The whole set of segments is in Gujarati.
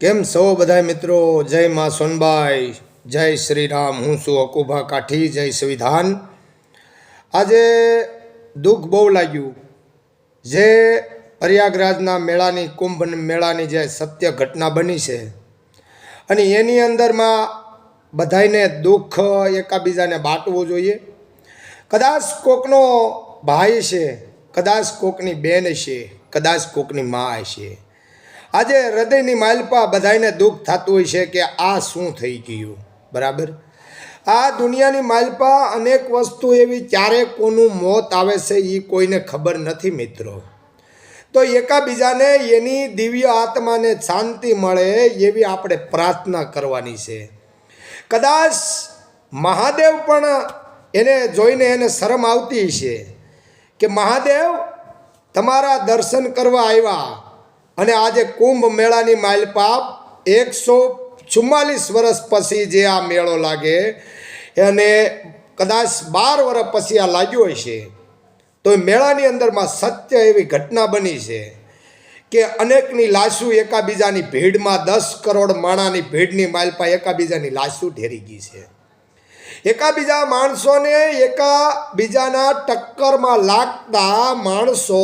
કેમ સૌ બધા મિત્રો? જય માં સોનબાઈ, જય શ્રી રામ. હું છું અકુભા કાઠી. જય સંવિધાન. આજે દુઃખ બહુ લાગ્યું. જે પ્રયાગરાજના મેળાની, કુંભ મેળાની જે સત્ય ઘટના બની છે અને એની અંદરમાં બધાયને દુઃખ એકાબીજાને બાંટવું જોઈએ. કદાચ કોકનો ભાઈ છે, કદાચ કોકની બેન છે, કદાચ કોકની મા છે. આજે હૃદયની માલપા બધાયને દુઃખ થતું હોય છે કે આ શું થઈ ગયું? બરાબર? આ દુનિયાની માલપા અનેક વસ્તુ એવી ક્યારે કોનું મોત આવે છે એ કોઈને ખબર નથી મિત્રો. તો એકાબીજાને એની દિવ્ય આત્માને શાંતિ મળે એવી આપણે પ્રાર્થના કરવાની છે. કદાચ મહાદેવ પણ એને જોઈને એને શરમ આવતી છે કે મહાદેવ તમારા દર્શન કરવા આવ્યા. અને આજે કુંભ મેળાની માલપાપ એકસો ચુમ્માલીસ વર્ષ પછી જે આ મેળો લાગે અને કદાચ બાર વર્ષ પછી આ લાગ્યો હશે તો એ મેળાની અંદરમાં સત્ય એવી ઘટના બની છે કે અનેકની લાશું એકાબીજાની ભીડમાં દસ કરોડ માણાની ભીડની માલપા એકાબીજાની લાશું ઢેરી ગઈ છે. એકાબીજા માણસોને એકાબીજાના ટક્કરમાં લાગતા માણસો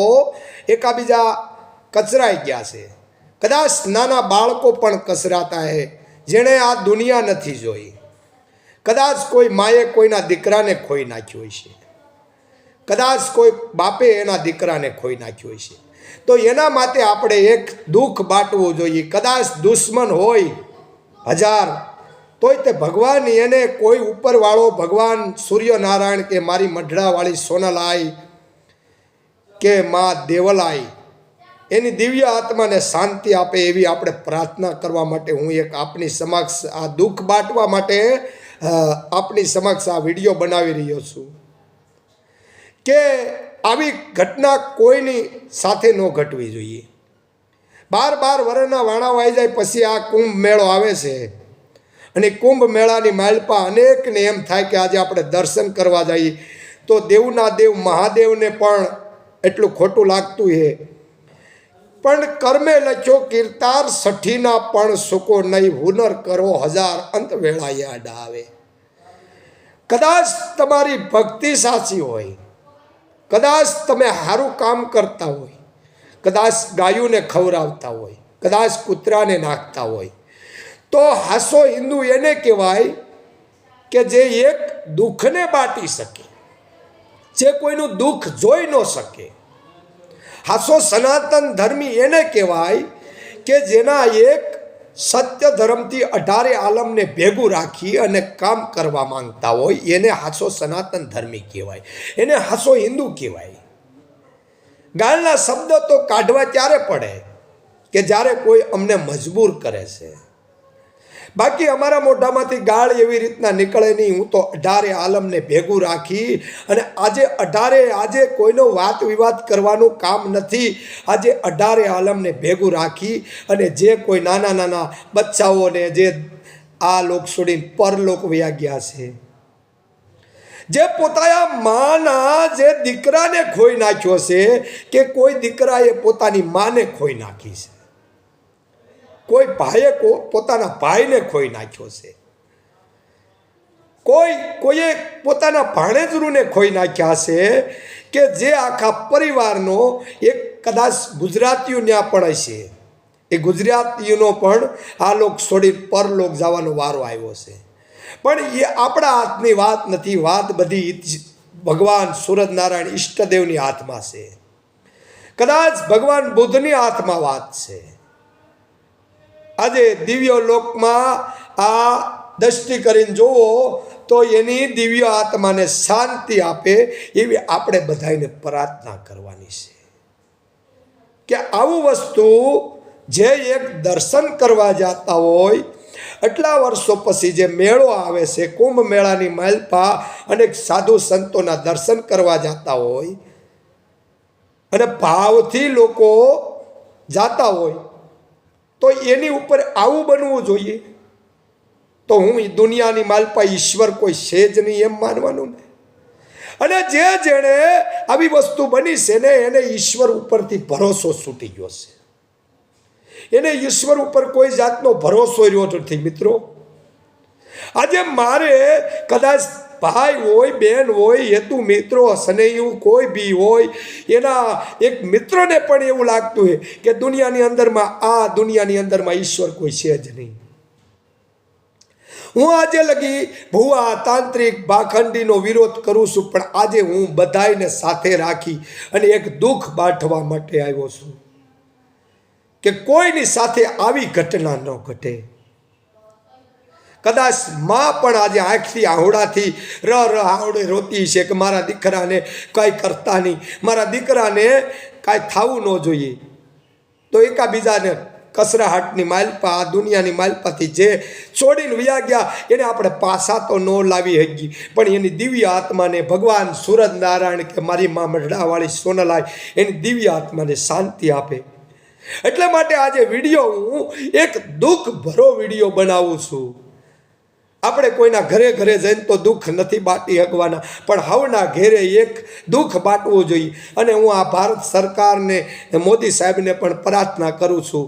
એકાબીજા કચરાઈ ગયા છે. કદાચ નાના બાળકો પણ કચરાતા હે, જેણે આ દુનિયા નથી જોઈ. કદાચ કોઈ માએ કોઈના દીકરાને ખોઈ નાખ્યો છે કદાચ કોઈ બાપે એના દીકરાને ખોઈ નાખ્યો છે તો એના માટે આપણે એક દુઃખ બાંટવું જોઈએ. કદાચ દુશ્મન હોય હજાર, તોય તે ભગવાન એને કોઈ ઉપરવાળો ભગવાન સૂર્યનારાયણ કે મારી મઢડાવાળી સોનલાઈ કે મા દેવલાઈ એની દિવ્ય આત્માને શાંતિ આપે એવી આપણે પ્રાર્થના કરવા માટે હું એક આપની સમક્ષ આ દુઃખ બાંટવા માટે આપની સમક્ષ આ વીડિયો બનાવી રહ્યો છું. કે આવી ઘટના કોઈની સાથે ન ઘટવી જોઈએ. બાર બાર વર્ષના વાણા વાઈ જાય પછી આ કુંભ મેળો આવે છે. અને કુંભ મેળાની માલપા અનેકને એમ થાય કે આજે આપણે દર્શન કરવા જઈએ. તો દેવના દેવ મહાદેવને પણ એટલું ખોટું લાગતું છે. પણ કર્મે લખ્યો, કીર્તાર સઠીના પણ સુકો નહીં, હુનર કરો હજાર અંત વેળા યાદ આવે કદાચ તમારી ભક્તિ સાચી હોય, કદાચ તમે સારું કામ કરતા હોય, કદાચ ગાયોને ખવડાવતા હોય, કદાચ કૂતરાને નાખતા હોય, તો હાસો હિન્દુ એને કહેવાય કે જે એક દુઃખને બાટી શકે, જે કોઈનું દુઃખ જોઈ ન શકે હાસો સનાતન ધર્મી એને કહેવાય કે જેના એક સત્ય ધર્મથી અઢારે આલમને ભેગું રાખી અને કામ કરવા માંગતા હોય, એને હાસો સનાતન ધર્મી કહેવાય. એને હાસો હિન્દુ કહેવાય. ગાળના શબ્દો તો કાઢવા ત્યારે પડે કે જ્યારે કોઈ અમને મજબૂર કરે છે. બાકી અમારા મોઢામાંથી ગાળ એવી રીતના નીકળે નહીં. હું તો અઢારે આલમને ભેગું રાખી અને આજે અઢારે, આજે કોઈનો વાત વિવાદ કરવાનું કામ નથી. આજે અઢારે આલમને ભેગું રાખી અને જે કોઈ નાના નાના બચ્ચાઓને જે આ લોક છોડીને પરલોક વયા ગયા છે. જે પોતાના માના, જે દીકરાને ખોઈ નાખ્યો છે કે કોઈ દીકરાએ પોતાની માને ખોઈ નાખી છે. કોઈ ભાઈએ પોતાના ભાઈને ખોઈ નાખ્યો છે. કોઈ, કોઈએ પોતાના ભાણેજરૂને ખોઈ નાખ્યા છે કે જે આખા પરિવારનો એક કદાચ ગુજરાતીઓ ત્યાં પણ હશે. એ ગુજરાતીઓનો પણ આ લોક છોડી પરલોક જવાનો વારો આવ્યો છે. પણ એ આપણા હાથની વાત નથી, વાત બધી ભગવાન સૂરજનારાયણ ઈષ્ટદેવની હાથમાં છે. કદાચ ભગવાન બુદ્ધની હાથમાં વાત છે. આજે દિવ્ય લોકમાં આ દ્રષ્ટિ કરીને જુઓ તો એની દિવ્ય આત્માને શાંતિ આપે એવી આપણે બધાને પ્રાર્થના કરવાની છે. કે આવું વસ્તુ જે એક દર્શન કરવા જતા હોય, એટલા વર્ષો પછી જે મેળો આવે છે, કુંભ મેળાની માલપા અને સાધુ સંતોના દર્શન કરવા જતા હોય અને ભાવથી લોકો જાતા હોય તો એની ઉપર આવું બનવું જોઈએ. તો હું દુનિયાની માલપા ઈશ્વર કોઈ છે જ નહીં એમ માનવાનું ને. અને જે જેણે આવી વસ્તુ બની છે ને એને ઈશ્વર ઉપરથી ભરોસો છૂટી ગયો છે. એને ઈશ્વર ઉપર કોઈ જાતનો ભરોસો રહ્યો નથી મિત્રો. આજે મારે કદાચ ભાઈ હોય, બેન હોય, હેતુ મિત્રો, સ્નેહી કોઈ બી હોય, એના એક મિત્રને પણ એવું લાગતું હોય કે દુનિયાની અંદરમાં આ દુનિયાની અંદરમાં ઈશ્વર કોઈ છે જ નહીં. હું આજે લગી ભુવા તાંત્રિક ભાખંડીનો વિરોધ કરું છું, પણ આજે હું બધાયને સાથે રાખી અને એક દુઃખ બાંટવા માટે આવ્યો છું કે કોઈની સાથે આવી ઘટના ન ઘટે. કદાચમાં પણ આજે આંખથી આહોડાથી ર ર આવડે રોતી છે કે મારા દીકરાને કાંઈ કરતા નહીં. મારા દીકરાને કાંઈ થવું ન જોઈએ. તો એકાબીજાને કસરાહાટની માલપા, આ દુનિયાની માલપાથી જે છોડીને વ્યા ગયા, એને આપણે પાસા તો ન લાવી શકીએ પણ એની દિવ્ય આત્માને ભગવાન સુરજ નારાયણ કે મારી મા મઢડાવાળી સોનલાય, એની દિવ્ય આત્માને શાંતિ આપે. એટલા માટે આજે વીડિયો હું એક દુઃખ ભરો વીડિયો બનાવું છું. આપણે કોઈના ઘરે ઘરે જઈને તો દુઃખ નથી બાટી શકવાના પણ હવના ઘેરે એક દુઃખ બાટવું જોઈએ. અને હું આ ભારત સરકારને, મોદી સાહેબને પણ પ્રાર્થના કરું છું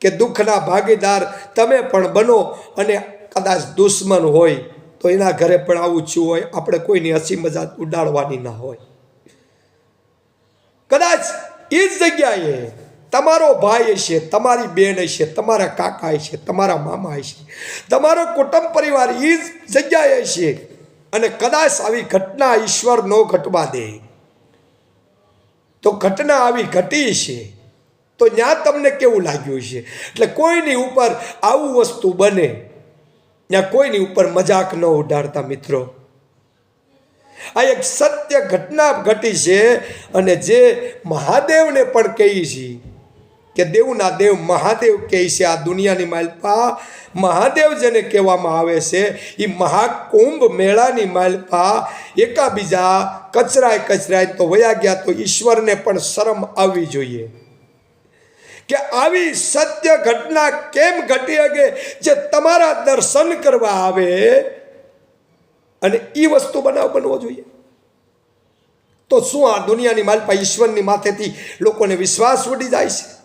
કે દુઃખના ભાગીદાર તમે પણ બનો અને કદાચ દુશ્મન હોય તો એના ઘરે પણ આવું થયું હોય, આપણે કોઈની હસી મજાક ઉડાડવાની ના હોય. કદાચ એ જ જગ્યાએ તમારો ભાઈ હશે, તમારી બેન હશે, તમારા કાકા હશે, તમારા મામા હશે. તમારો કુટુંબ પરિવાર એ જ જગ્યાએ હશે. અને કદાચ આવી ઘટના ઈશ્વર ન ઘટવા દે. તો ઘટના આવી ઘટી છે તો ત્યાં તમને કેવું લાગ્યું છે એટલે કોઈની ઉપર આવું વસ્તુ બને ત્યાં કોઈની ઉપર મજાક ન ઉડાડતા મિત્રો. આ એક સત્ય ઘટના ઘટી છે અને જે મહાદેવને પણ કહી છે કે દેવના દેવ મહાદેવ કહે છે, આ દુનિયાની માલપા મહાદેવ જેને કહેવામાં આવે છે એ મહાકુંભ મેળાની માલપા એકાબીજા કચરાય કચરાય તો વયા ગયા તો ઈશ્વરને પણ શરમ આવવી જોઈએ. કે આવી સત્ય ઘટના કેમ ઘટી શકે? જે તમારા દર્શન કરવા આવે અને એ વસ્તુ બનાવ બનવો જોઈએ. તો શું આ દુનિયાની માલપા ઈશ્વરની માથેથી લોકોને વિશ્વાસ ઉડી જાય છે?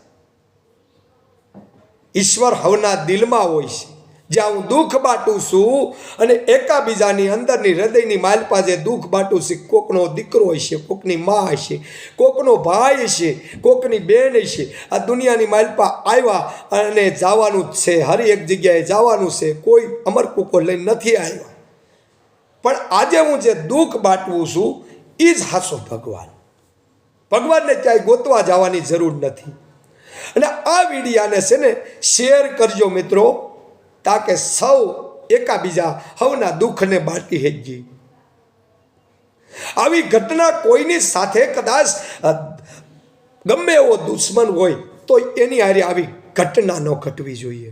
ઈશ્વર હવના દિલમાં હોય છે. જ્યાં હું દુઃખ બાટું છું અને એકાબીજાની અંદરની હૃદયની માલ પાસે દુઃખ બાટું છે, કોકનો દીકરો હશે, કોકની મા હશે, કોકનો ભાઈ હશે, કોકની બેન હશે. આ દુનિયાની માલપા આવ્યા અને જવાનું જ છે, હર એક જગ્યાએ જવાનું છે, કોઈ અમરકૂકો લઈને નથી આવ્યા. પણ આજે હું જે દુઃખ બાટવું છું એ જ હાસો ભગવાન. ભગવાનને ક્યાંય ગોતવા જવાની જરૂર નથી. અને આ વિડીયાને છે ને શેર કરજો મિત્રો, તાકે સૌ એકાબીજા હવના દુઃખને બાટી હેજી આવી ઘટના કોઈની સાથે કદાચ ગમે એવો દુશ્મન હોય, તો એની હારે આવી ઘટના ન ઘટવી જોઈએ.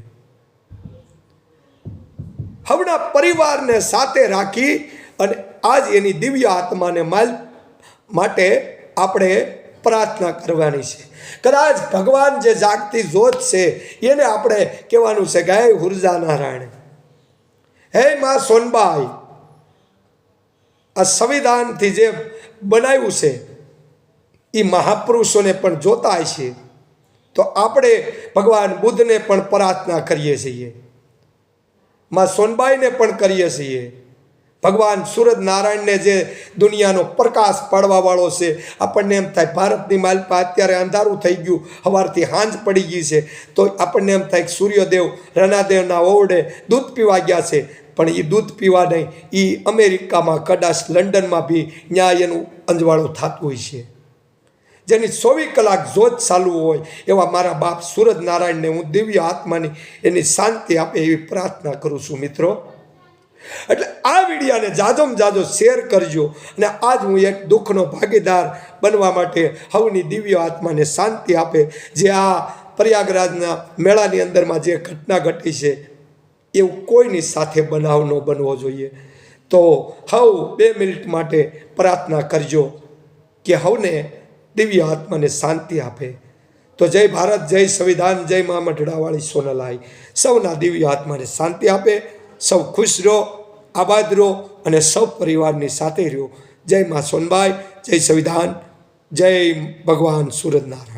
હવના પરિવારને સાથે રાખી અને આજ એની દિવ્ય આત્માને માલ, માટે આપણે પ્રાર્થના કરવાની છે. કદાચ ભગવાન જે જાગતી જોત છે, એને આપણે કહેવાનું છે કે, હે હુરજા નારાયણ હે માં સોનબાઈ, આ સંવિધાનથી જે બનાવ્યું છે એ મહાપુરુષોને પણ જોતા છે, તો આપણે ભગવાન બુદ્ધને પણ પ્રાર્થના કરીએ છીએ. માં સોનબાઈને પણ કરીએ છીએ. ભગવાન સૂરજ નારાયણને જે દુનિયાનો પ્રકાશ પાડવાવાળો છે, આપણને એમ થાય ભારતની માલપા અત્યારે અંધારું થઈ ગયું સવારથી હાંજ પડી ગઈ છે, તો આપણને એમ થાય કે સૂર્યદેવ રણાદેવના ઓરડે દૂધ પીવા ગયા છે, પણ એ દૂધ પીવા નહીં એ અમેરિકામાં કદાચ લંડનમાં બી ન્યાય એનું અંજવાળું થતું હોય છે. જેની ચોવીસ કલાક જોત ચાલુ હોય, એવા મારા બાપ સૂરજ નારાયણને હું દિવ્ય આત્માની એની શાંતિ આપે એવી પ્રાર્થના કરું છું મિત્રો. એટલે આ વિડીયાને જાજોમ જાજો શેર કરજો અને આજ હું એક દુઃખનો ભાગીદાર બનવા માટે હવની દિવ્ય આત્માને શાંતિ આપે, જે આ પ્રયાગરાજના મેળાની અંદરમાં જે ઘટના ઘટી છે, એવું કોઈની સાથે બનાવ ન બનવો જોઈએ. તો હવ બે મિનિટ માટે પ્રાર્થના કરજો કે હવને દિવ્ય આત્માને શાંતિ આપે. તો જય ભારત, જય સંવિધાન, જય મા મઢડાવાળી સોનલાઈ. સૌના દિવ્ય આત્માને શાંતિ આપે. સૌ ખુશ રહો, આબાદ રહો અને સૌ પરિવારની સાથે રહો જય મા સોનબાઈ, જય સંવિધાન, જય ભગવાન સુરજનારાયણ